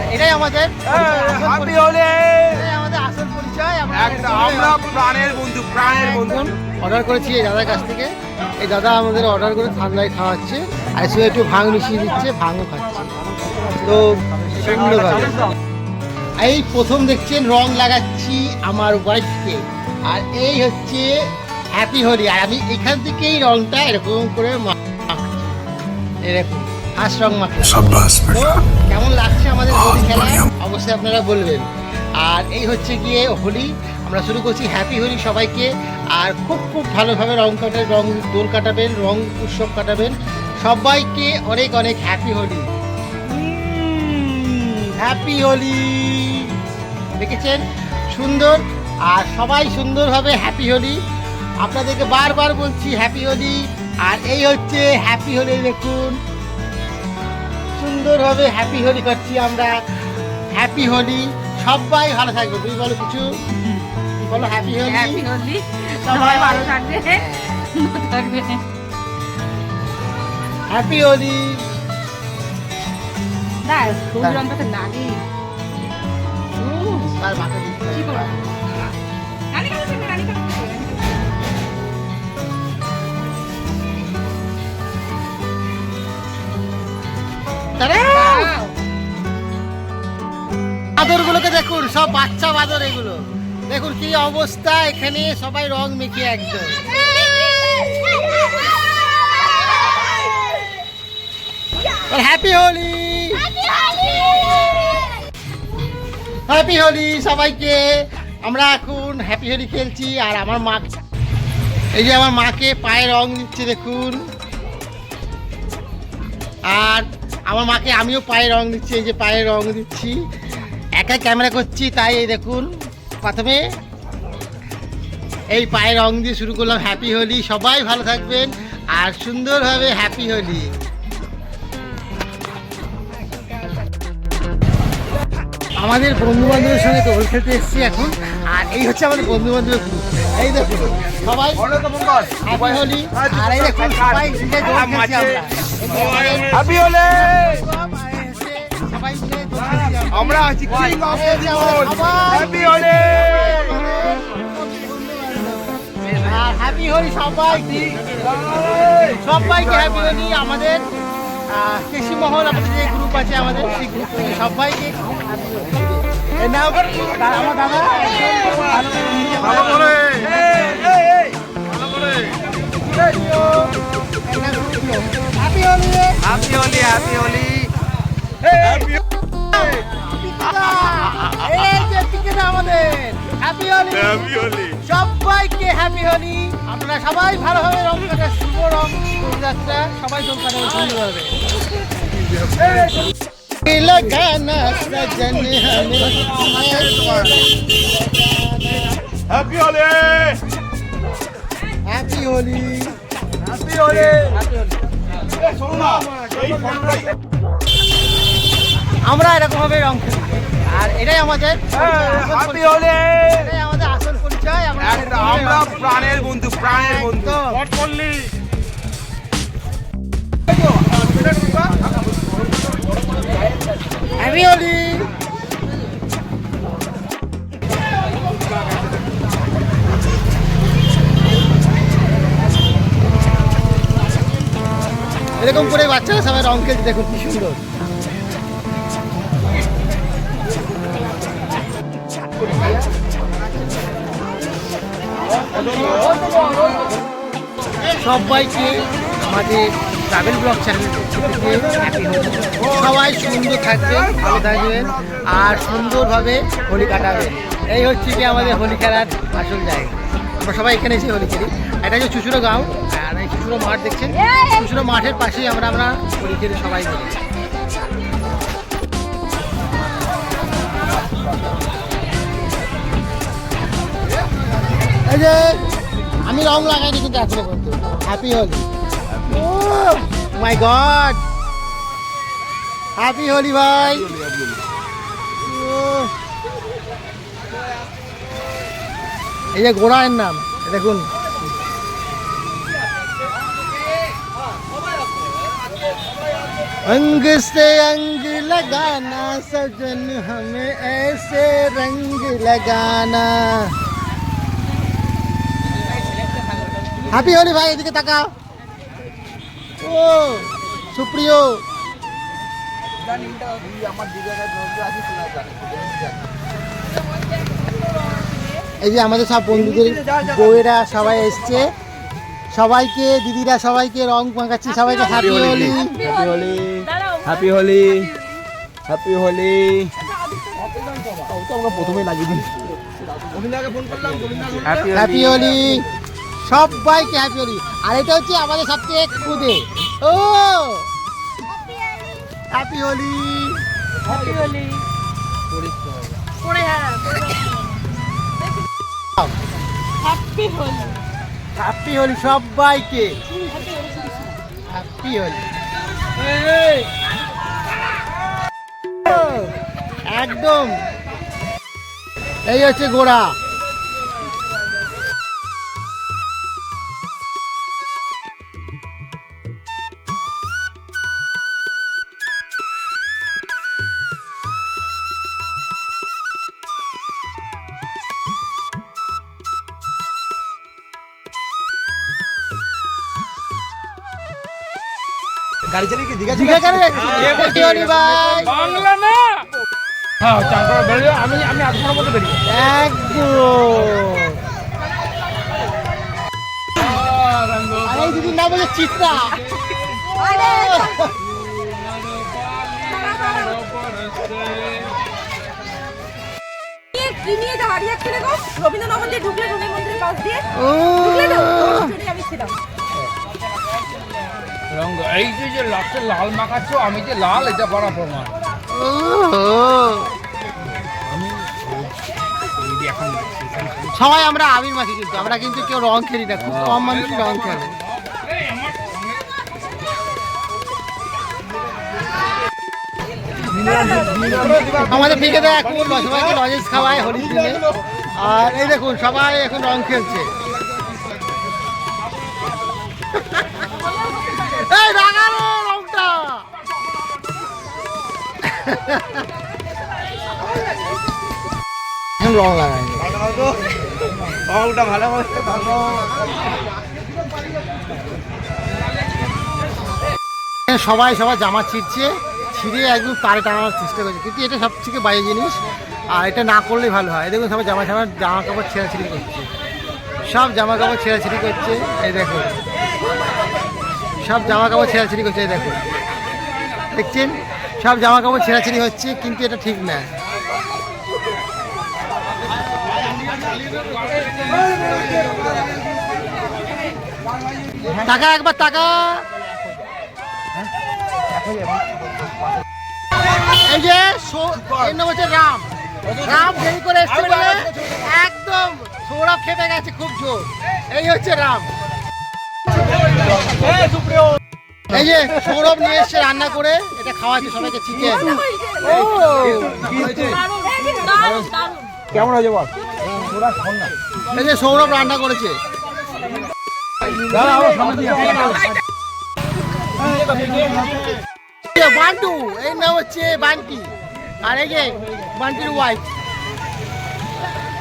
আর এটাই আমাদের হ্যাপি। হলে আমাদের আসল পরিচয় একটা আমরা প্রাণের বন্ধু প্রাণের বন্ধু। অর্ডার করেছি এই দাদার কাছ থেকে। এই দাদা আমাদের অর্ডার করে ঠান্ডায় খাওয়াচ্ছে। আর সে একটু ভাং মিশিয়ে দিচ্ছে ভাঙও খাচ্ছে। তো সুন্দরভাবে এই প্রথম দেখছেন রং লাগাচ্ছি আমার ওয়াইফকে আর এই হচ্ছে হ্যাপি হোলি আর আমি এখান থেকেই রংটা এরকম করে মাখছি। এরকম। আজ রং মাখলাম কেমন লাগছে আমাদের হোলি খেলায়? অবশ্যই আপনারা বলবেন। আর এই হচ্ছে গিয়ে হোলি। আমরা শুরু করছি হ্যাপি হোলি সবাইকে। আর খুব খুব ভালোভাবে রং কাটার রং দোল কাটাবেন রং উৎসব কাটাবেন। সবাইকে অনেক অনেক হ্যাপি হোলি হ্যাপি হোলি দেখেছেন? সুন্দর। আর সবাই সুন্দরভাবে হ্যাপি হোলি আপনাদেরকে বারবার বলছি হ্যাপি হোলি আর এই হচ্ছে হ্যাপি হোলি দেখুন। সুন্দরভাবে হ্যাপি হোলি করছি আমরা। হ্যাপি হোলি সবাই ভালো থাকবে তুমি বলো কিছু? বলো হ্যাপি হোলি? হ্যাপি হোলি সবাই ভালো থাকবে। থাকবে হ্যাপি হোলি। না সবুজ রংটা তো লাগে আর মাথা সব বাচ্চা বাদর এগুলো। দেখুন কি অবস্থা, এখানে সবাই রং মেখে একদম। হ্যাপি হোলি হ্যাপি হোলি সবাইকে। আমরা এখন হ্যাপি হোলি খেলছি, আর আমার মা এই যে আমার মাকে পায়ে রং দিচ্ছে, দেখুন। আর আমার মাকে আমিও পায়ে রং দিচ্ছি, এই যে পায়ে রং দিচ্ছি। একা ক্যামেরা করছি তাই এই দেখুন। প্রথমে এই পায়ে রং দিয়ে শুরু করলাম হ্যাপি হোলি সবাই ভালো থাকবেন আর সুন্দরভাবে হ্যাপি হোলি আমাদের বন্ধু বান্ধবের সঙ্গে দোল খেলতে এসেছি এখন আর এই হচ্ছে আমাদের বন্ধু বান্ধবের গ্রুপ এই দেখুন সবাই হ্যাপি হোলি আর এই দেখুন সবাই মিলে আমরা। হ্যাপি হলে আমরা। আছি কিং অফ এই যে আমরা সবাই হ্যাপি হলে আর হ্যাপি হোলি সবাই সবাইকে হ্যাপি হোলি আমাদের কৃষি মহল আমাদের যে গ্রুপ আছে আমাদের সেই গ্রুপ থেকে সবাইকে আমার দাদা ভালো করে। ভালো করে। Happy Holi happy Holi happy Holi সবাইকে হ্যাপি হোলি আপনারা সবাই ভালোভাবে রং কাটা শুভ রং যাত্রা সবাই রং কাটাবে সুন্দরভাবে लगाना सजन हमें happy Holi happy Holi happy Holi এ আমরা এরকম ভাবে রং খেলি। আর এটাই আমাদের এটাই আমাদের আসল পরিচয় আমরা। প্রাণের বন্ধু প্রাণের বন্ধু। করলি হোলি এরকম করে বাচ্চারা সবাই রং খেলছে দেখুন কি সুন্দর। সবাইকে আমাদের ট্রাভেল ব্লগ চ্যানেলের পক্ষ থেকে হ্যাপি হোলি সবাই সুন্দর থাকবেন ভালো থাকবেন আর সুন্দরভাবে হোলি কাটাবেন এই হচ্ছে কি আমাদের হোলি খেলার আসল জায়গা। আমরা সবাই এখানে এসে হোলি খেলি। এটা হচ্ছে চুচুরো গাঁও আর এই চুচুরো মাঠ দেখছেন? চুচুরো মাঠের পাশেই আমরা আমরা হোলি খেলি সবাই মিলে। এই যে আমি রং লাগাইনি কিন্তু এখনো পর্যন্ত happy Holi my God happy Holi ভাই ওহ। এই যে গোড়ায়ের নাম এই দেখুন अंग से अंग लगाना सजन हमें ऐसे रंग लगाना হ্যাপি হলি ভাই এদিকে তাকাও। ও সুপ্রিয়। এই যে আমাদের সব বন্ধুদের বউয়েরা সবাই এসছে। সবাইকে দিদিরা সবাইকে রং মাখাচ্ছি সবাইকে happy Holi happy Holi happy Holi happy Holi আমরা প্রথমেই লাগিয়ে দিই। হ্যাপি হোলি সবাইকে হ্যাপি হোলি আর এটা হচ্ছে আমাদের সবচেয়ে খুদে। ও! হ্যাপি হোলি হ্যাপি হোলি হ্যাঁ হ্যাপি হোলি হ্যাপি হোলি সবাইকে। হ্যাপি হোলি একদম। এই হচ্ছে গোড়া গাড়ি চালিয়ে কি দীঘা হ্যাপি হোলি ভাই। বাংলা না? হ্যাঁ চান বেরিয়ে আমি আমি আধ ঘণ্টার বেরিয়ে একদম আর দিদির নাম হচ্ছে চিত্রা। কি নিয়ে দাঁড়িয়ে যাচ্ছে গো? রবীন্দ্রনগর দিয়ে ঢুকলে রবি মন্দিরের পাশ দিয়ে। ঢুকলে আমি ছিলাম। এই যে লাস্টে লাল মাখাচ্ছ, আমি যে লাল, এটা প্রমাণ। সবাই আমরা আবির মাখি কিন্তু, আমরা কিন্তু কেউ রং খেলি না, খুব কম মানুষই রং খেলে। আমাদের দেখ এখন সবাইকে লজেন্স খাওয়ায় দিনে আর এই দেখুন, সবাই এখন রং খেলছে। এই রংটা। রং ভালো এখানে সবাই সবাই জামা ছিঁড়ছে ছিঁড়ে একদম তারে টানানোর চেষ্টা করছে। কিন্তু এটা সব থেকে বাজে জিনিস আর এটা না করলেই ভালো হয়। দেখুন সবাই জামা জামা জামা কাপড় ছেঁড়াছিড়ি করছে। সব জামা কাপড় ছেঁড়াছিড়ি করছে, এই দেখুন সব জামা কাপড় ছেঁড়াছিড়ি করছে, এই দেখুন দেখছেন? সব জামা কাপড় ছেঁড়াছিড়ি হচ্ছে, কিন্তু এটা ঠিক না। টাকা একবার টাকা। এই যে রাম। রাম দেরি করে বলে একদম সৌরভ খেপে গেছে খুব জোর। এই হচ্ছে রাম। এই যে সৌরভ নিয়ে এসছে রান্না করে এটা খাওয়া খাওয়াচ্ছে সবাইকে চিকেন। কেমন হয়েছে বল? এই যে সৌরভ রান্না করেছে। বান্টু এই নাম হচ্ছে বান্টি। আর এই যে বান্টির ওয়াইফ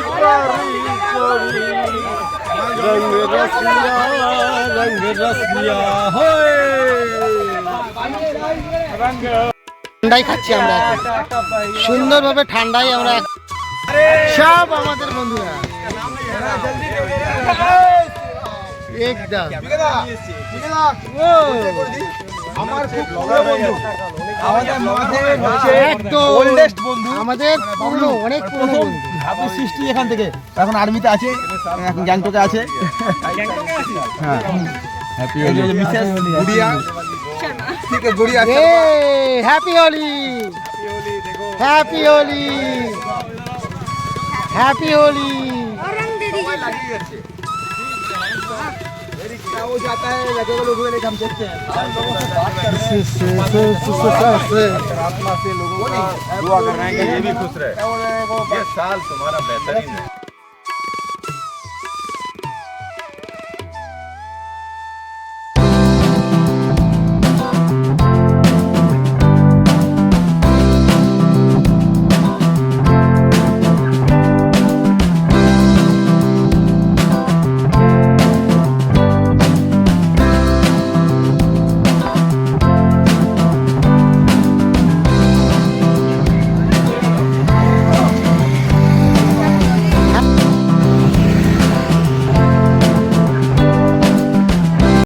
नंबर पिचकारी चोरी रंग रसिया रंग रसिया होए ঠান্ডাই খাচ্ছি আমরা এখন সুন্দরভাবে ঠান্ডাই আমরা এখন- সব আমাদের বন্ধুরা একদম ও, আমার খুব প্রিয় বন্ধু। আমাদের মাঠের মাঝে ওল্ডেস্ট বন্ধু। আমাদের পুরনো অনেক পুরনো বন্ধু। আপনি সৃষ্টি এখান থেকে। এখন আর্মিতে আছে এখন গ্যাংটকে আছে। হ্যাপি হোলি গুড়িয়া। ঠিক আছে গুড়িয়া আছে happy Holi happy Holi happy Holi क्या हो जाता है? लगेगा लोगों को हम देखते हैं। आत्मा से लोगों का दुआ कर रहे हैं। कि ये भी खुश रहे। ये साल तुम्हारा बेहतरीन है।